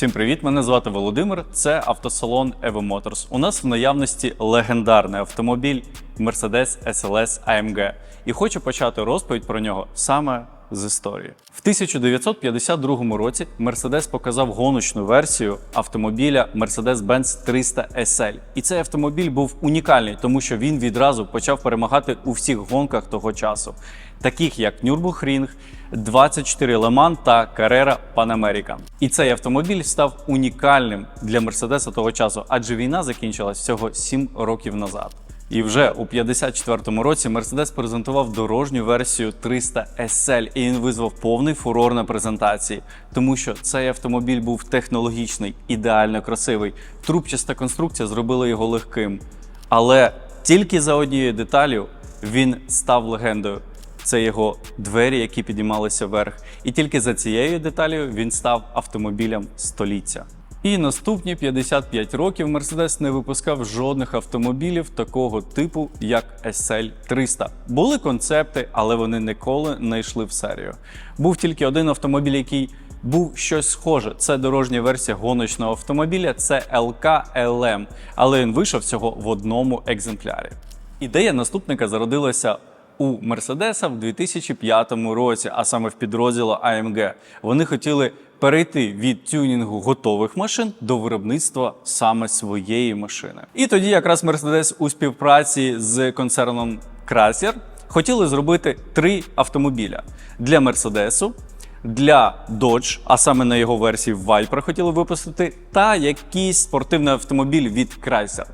Всім привіт! Мене звати Володимир. Це автосалон Evo Motors. У нас в наявності легендарний автомобіль Mercedes SLS AMG. І хочу почати розповідь про нього саме з історії. В 1952 році Mercedes показав гоночну версію автомобіля Mercedes-Benz 300 SL. І цей автомобіль був унікальний, тому що він відразу почав перемагати у всіх гонках того часу, таких як Нюрбургрінг, 24 Le Mans та Carrera Pan American. І цей автомобіль став унікальним для Мерседеса того часу, адже війна закінчилась всього 7 років назад. І вже у 54-му році Mercedes презентував дорожню версію 300 SL, і він визвав повний фурор на презентації, тому що цей автомобіль був технологічний, ідеально красивий. Трубчаста конструкція зробила його легким. Але тільки за однією деталю він став легендою. Це його двері, які підіймалися вверх. І тільки за цією деталю він став автомобілем століття. І наступні 55 років Mercedes не випускав жодних автомобілів такого типу, як SL 300. Були концепти, але вони ніколи не йшли в серію. Був тільки один автомобіль, який був щось схоже. Це дорожня версія гоночного автомобіля, це LK LM, але він вийшов всього в одному екземплярі. Ідея наступника зародилася у Мерседеса в 2005 році, а саме в підрозділу AMG. Вони хотіли перейти від тюнінгу готових машин до виробництва саме своєї машини. І тоді якраз Мерседес у співпраці з концерном Chrysler хотіли зробити три автомобіля для Мерседесу. Для Dodge, а саме на його версії Viper хотіли випустити, та якийсь спортивний автомобіль від Chrysler.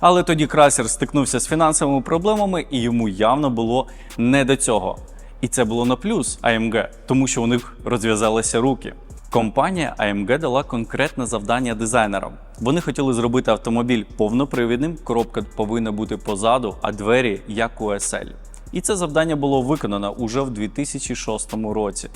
Але тоді Chrysler стикнувся з фінансовими проблемами, і йому явно було не до цього. І це було на плюс AMG, тому що у них розв'язалися руки. Компанія AMG дала конкретне завдання дизайнерам. Вони хотіли зробити автомобіль повнопривідним, коробка повинна бути позаду, а двері як у SL. І це завдання було виконано уже в 2006 році.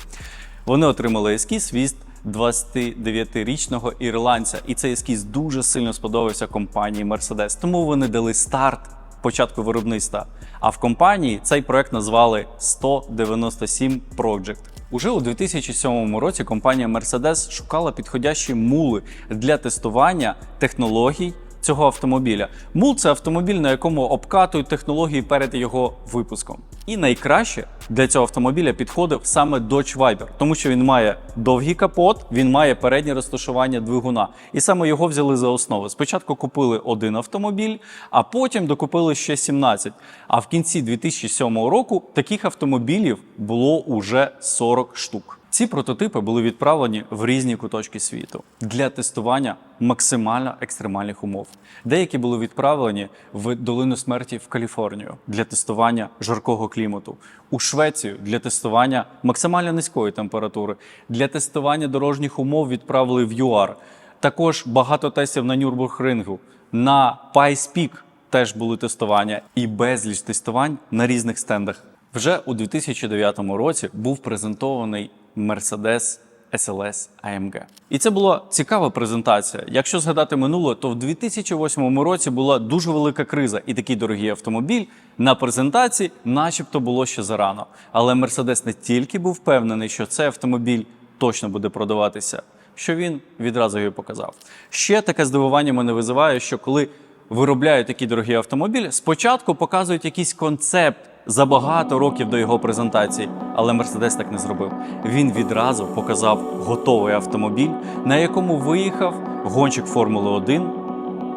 Вони отримали ескіз від 29-річного ірландця, і цей ескіз дуже сильно сподобався компанії Mercedes. Тому вони дали старт початку виробництва. А в компанії цей проект назвали 197 Project. Уже у 2007 році компанія Mercedes шукала підходящі мули для тестування технологій цього автомобіля. Мул це автомобіль, на якому обкатують технології перед його випуском. І найкраще для цього автомобіля підходив саме Dodge Viper, тому що він має довгий капот, він має переднє розташування двигуна. І саме його взяли за основу. Спочатку купили один автомобіль, а потім докупили ще 17. А в кінці 2007 року таких автомобілів було уже 40 штук. Ці прототипи були відправлені в різні куточки світу для тестування максимально екстремальних умов. Деякі були відправлені в долину смерті в Каліфорнію для тестування жаркого клімату, у Швецію для тестування максимально низької температури, для тестування дорожніх умов відправили в ЮАР. Також багато тестів на Нюрбургрингу, на Пайс Пік теж були тестування і безліч тестувань на різних стендах. Вже у 2009 році був презентований Mercedes SLS AMG. І це була цікава презентація. Якщо згадати минуле, то в 2008 році була дуже велика криза, і такий дорогий автомобіль на презентації, начебто, було ще зарано. Але Mercedes не тільки був впевнений, що цей автомобіль точно буде продаватися, що він відразу його показав. Ще таке здивування мене визиває, що коли виробляють такий дорогий автомобіль, спочатку показують якийсь концепт за багато років до його презентації, але Мерседес так не зробив. Він відразу показав готовий автомобіль, на якому виїхав гонщик Формули 1.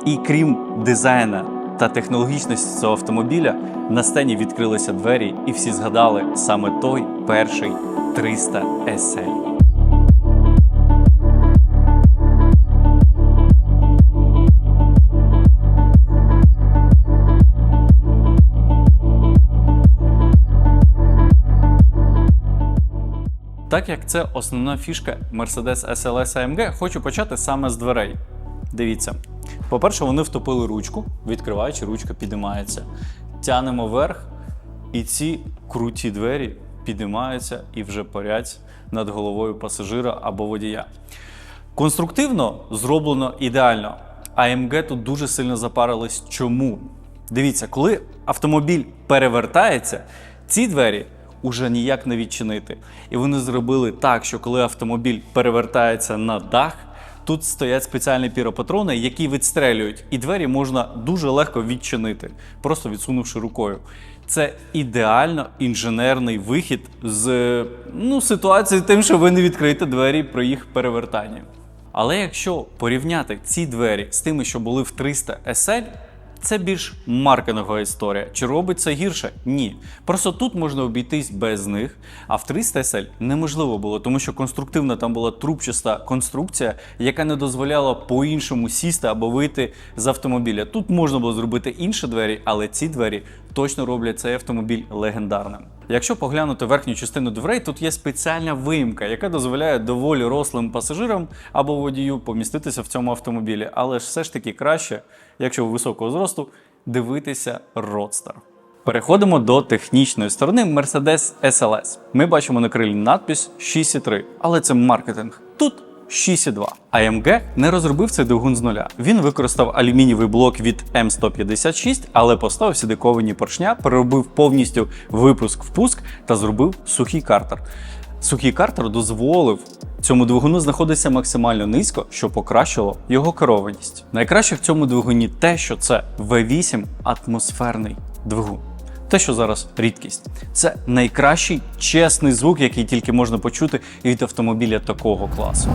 І крім дизайна та технологічності цього автомобіля, на сцені відкрилися двері, і всі згадали саме той перший 300 SL. Так як це основна фішка Mercedes SLS AMG, хочу почати саме з дверей. Дивіться. По-перше, вони втопили ручку, відкриваючи, ручка підіймається. Тянемо вверх, і ці круті двері підіймаються і вже парять над головою пасажира або водія. Конструктивно зроблено ідеально. AMG тут дуже сильно запарились. Чому? Дивіться, коли автомобіль перевертається, ці двері уже ніяк не відчинити. І вони зробили так, що коли автомобіль перевертається на дах, Тут стоять спеціальні піропатрони, які відстрелюють, і двері можна дуже легко відчинити, просто відсунувши рукою. Це ідеально інженерний вихід з ну, ситуації, тим, що ви не відкриєте двері при їх перевертанні. Але якщо порівняти ці двері з тими, що були в 300 SL, це більш маркетингова історія. Чи робить це гірше? Ні. Просто тут можна обійтись без них, а в 300 SL неможливо було, тому що конструктивна там була трубчаста конструкція, яка не дозволяла по-іншому сісти або вийти з автомобіля. Тут можна було зробити інші двері, але ці двері точно роблять цей автомобіль легендарним. Якщо поглянути верхню частину дверей, тут є спеціальна виїмка, яка дозволяє доволі рослим пасажирам або водію поміститися в цьому автомобілі. Але ж все ж таки краще, якщо ви високого зросту, дивитися Roadster. Переходимо до технічної сторони Mercedes SLS. Ми бачимо на крилі надпис 6,3, але це маркетинг. Тут 6,2. AMG не розробив цей двигун з нуля. Він використав алюмінієвий блок від М156, але поставив сідиковані поршня, переробив повністю випуск-впуск та зробив сухий картер. Сухий картер дозволив цьому двигуну знаходиться максимально низько, що покращило його керованість. Найкраще в цьому двигуні те, що це V8 атмосферний двигун. Те, що зараз рідкість, це найкращий чесний звук, який тільки можна почути від автомобіля такого класу.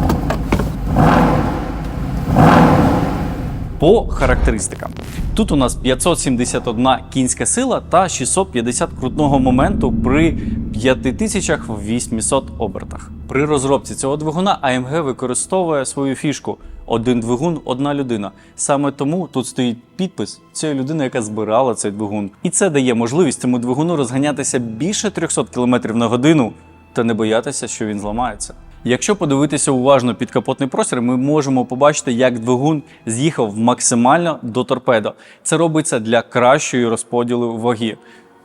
По характеристикам. Тут у нас 571 кінська сила та 650 крутного моменту при 5800 обертах. При розробці цього двигуна AMG використовує свою фішку один двигун, одна людина. Саме тому тут стоїть підпис цієї людини, яка збирала цей двигун. І це дає можливість цьому двигуну розганятися більше 300 км на годину та не боятися, що він зламається. Якщо подивитися уважно під капотний простір, ми можемо побачити, як двигун з'їхав максимально до торпедо. Це робиться для кращої розподілу ваги.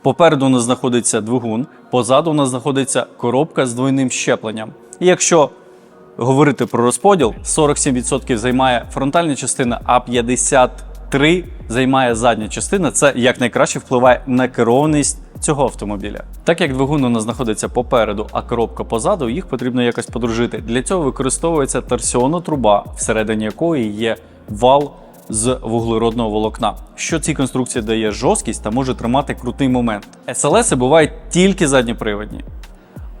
Попереду у нас знаходиться двигун, позаду у нас знаходиться коробка з двойним щепленням. І якщо говорити про розподіл, 47% займає фронтальна частина, а 53% займає задня частина. Це якнайкраще впливає на керованість цього автомобіля. Так як двигун у нас знаходиться попереду, а коробка позаду, їх потрібно якось подружити. Для цього використовується торсіонна труба, всередині якої є вал з вуглеродного волокна, що цій конструкції дає жорсткість та може тримати крутий момент. SLS бувають тільки задньоприводні.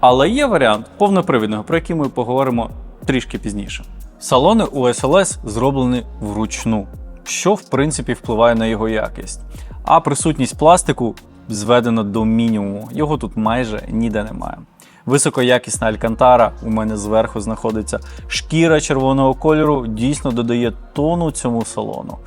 Але є варіант повнопривідного, про який ми поговоримо трішки пізніше. Салони у SLS зроблені вручну, що в принципі впливає на його якість. А присутність пластику зведена до мінімуму. Його тут майже ніде немає. Високоякісна алькантара у мене зверху знаходиться. Шкіра червоного кольору дійсно додає тону цьому салону.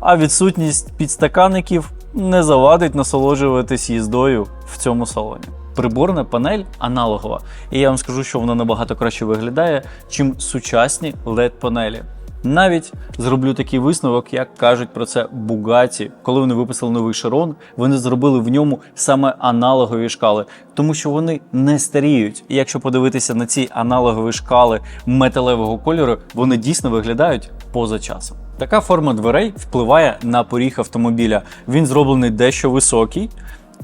А відсутність підстаканників не завадить насолоджуватись їздою в цьому салоні. Приборна панель аналогова, і я вам скажу, що вона набагато краще виглядає, чим сучасні led панелі. Навіть зроблю такий висновок, як кажуть про це Bugatti. Коли вони виписали новий Chiron, вони зробили в ньому саме аналогові шкали, тому що вони не старіють. І якщо подивитися на ці аналогові шкали металевого кольору, вони дійсно виглядають поза часом. Така форма дверей впливає на поріг автомобіля. Він зроблений дещо високий.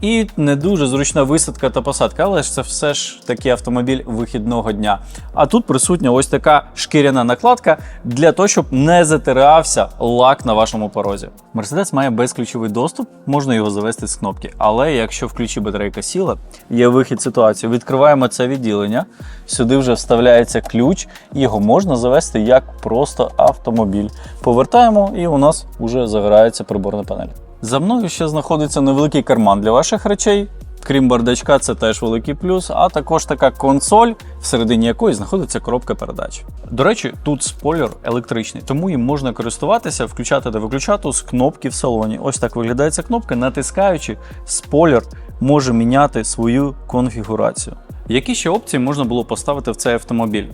І не дуже зручна висадка та посадка, але ж це все ж таки автомобіль вихідного дня. А тут присутня ось така шкіряна накладка для того, щоб не затирався лак на вашому порозі. Мерседес має безключовий доступ, можна його завести з кнопки. Але якщо в ключі батарейка сіла, є вихід ситуації. Відкриваємо це відділення. Сюди вже вставляється ключ, його можна завести як просто автомобіль. Повертаємо, і у нас вже загорається приборна панель. За мною ще знаходиться невеликий карман для ваших речей. Крім бардачка, це теж великий плюс, а також така консоль, всередині якої знаходиться коробка передач. До речі, тут спойлер електричний, тому їм можна користуватися, включати та виключати з кнопки в салоні. Ось так виглядає ця кнопка, натискаючи, спойлер може міняти свою конфігурацію. Які ще опції можна було поставити в цей автомобіль?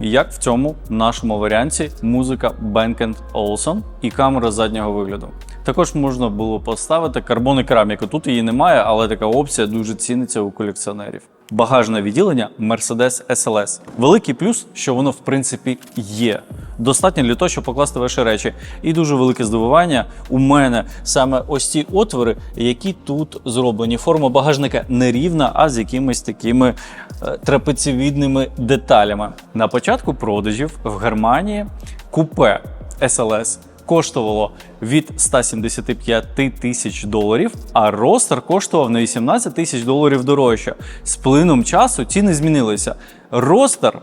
Як в цьому нашому варіанті музика Bang Olufsen і камера заднього вигляду. Також можна було поставити карбон і кераміку. Тут її немає, але така опція дуже ціниться у колекціонерів. багажне відділення Mercedes SLS. Великий плюс, що воно в принципі є. Достатньо для того, щоб покласти ваші речі. І дуже велике здивування у мене саме ось ці отвори, які тут зроблені. Форма багажника не рівна, а з якимись такими е, трапеціїдними деталями. На початку продажів в Германії купе SLS коштувало від 175 тисяч доларів, а ростер коштував на 18 тисяч доларів дорожче. З плином часу ціни змінилися. Ростер,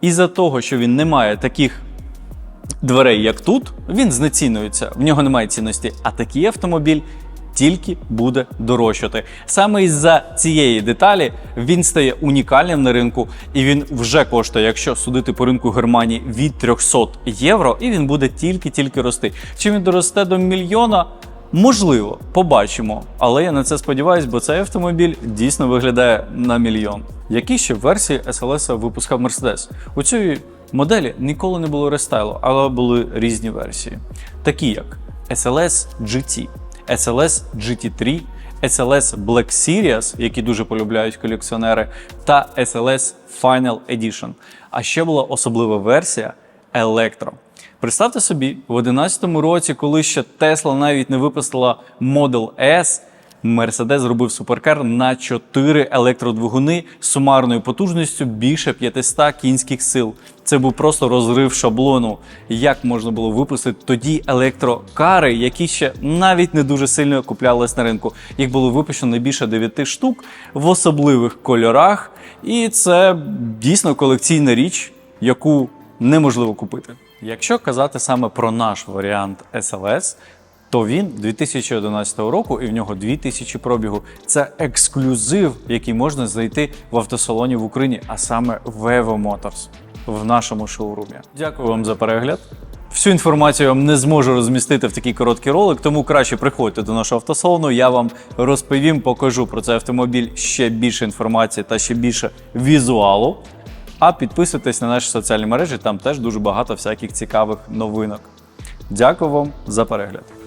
із-за того, що він не має таких дверей, як тут, він знецінується, в нього немає цінності. А такий автомобіль тільки буде дорожчати. Саме із-за цієї деталі він стає унікальним на ринку, і він вже коштує, якщо судити по ринку Германії, від 300 євро, і він буде тільки-тільки рости. Чи він доросте до мільйона? Можливо, побачимо, але я на це сподіваюся, бо цей автомобіль дійсно виглядає на мільйон. Які ще версії SLS випускав Mercedes? У цієї моделі ніколи не було рестайлу, але були різні версії, такі як SLS GT, SLS GT3, SLS Black Series, які дуже полюбляють колекціонери, та SLS Final Edition. А ще була особлива версія Electro. Представте собі, в 2011 році, коли ще Tesla навіть не випустила Model S, Mercedes зробив суперкар на 4 електродвигуни з сумарною потужністю більше 500 кінських сил. Це був просто розрив шаблону. Як можна було випустити тоді електрокари, які ще навіть не дуже сильно куплялись на ринку. Їх було випущено не більше 9 штук в особливих кольорах, і це дійсно колекційна річ, яку неможливо купити. Якщо казати саме про наш варіант SLS, то він 2011 року і в нього 2000 пробігу. Це ексклюзив, який можна знайти в автосалоні в Україні, а саме в Evo Motors в нашому шоурумі. Дякую вам за перегляд. Всю інформацію я вам не зможу розмістити в такий короткий ролик, тому краще приходьте до нашого автосалону. Я вам розповім, покажу про цей автомобіль ще більше інформації та ще більше візуалу. А підписуйтесь на наші соціальні мережі, там теж дуже багато всяких цікавих новинок. Дякую вам за перегляд.